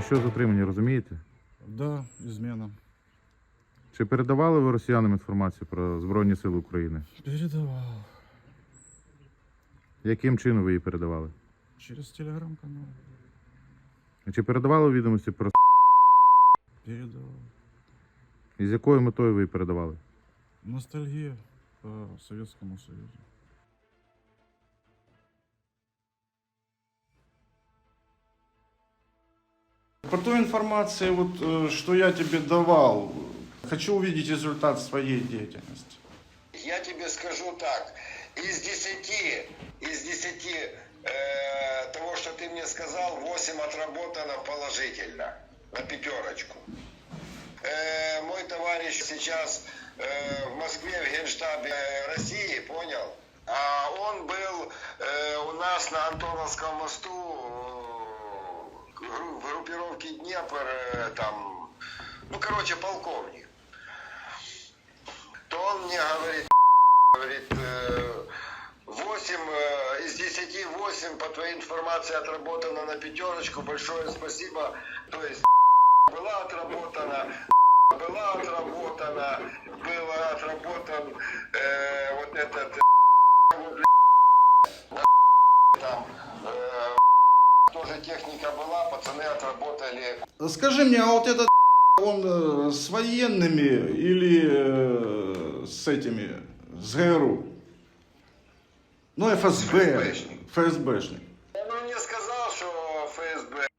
За що затримані, розумієте? Да, измена. Чи передавали ви росіянам інформацію про Збройні Сили України? Передавал. Яким чином ви її передавали? Через телеграм-канал. Чи передавали відомості про Передавал. і з якою метою ви її передавали? Ностальгия по Советскому Союзу. По той информации, вот, э, что я тебе давал, хочу увидеть результат своей деятельности. Я тебе скажу так, из 10, из 10 э, того, что ты мне сказал, 8 отработано положительно, на пятерочку. Э, мой товарищ сейчас э, в Москве, в Генштабе России, понял? А он был э, у нас на Антоновском мосту э, гру- в группировке Днепр, э, там, ну, короче, полковник. То он мне говорит, говорит, э, 8 э, из 10 8 по твоей информации отработано на пятерочку. Большое спасибо. То есть была отработана, была отработана, было отработан э, вот этот э, там э, тоже техника была, пацаны отработали. Скажи мне, а вот этот он э, с военными или э, с этими, с ГРУ? Ну, ФСБ, ФСБшник. ФСБшник. Он мне сказал, что ФСБ.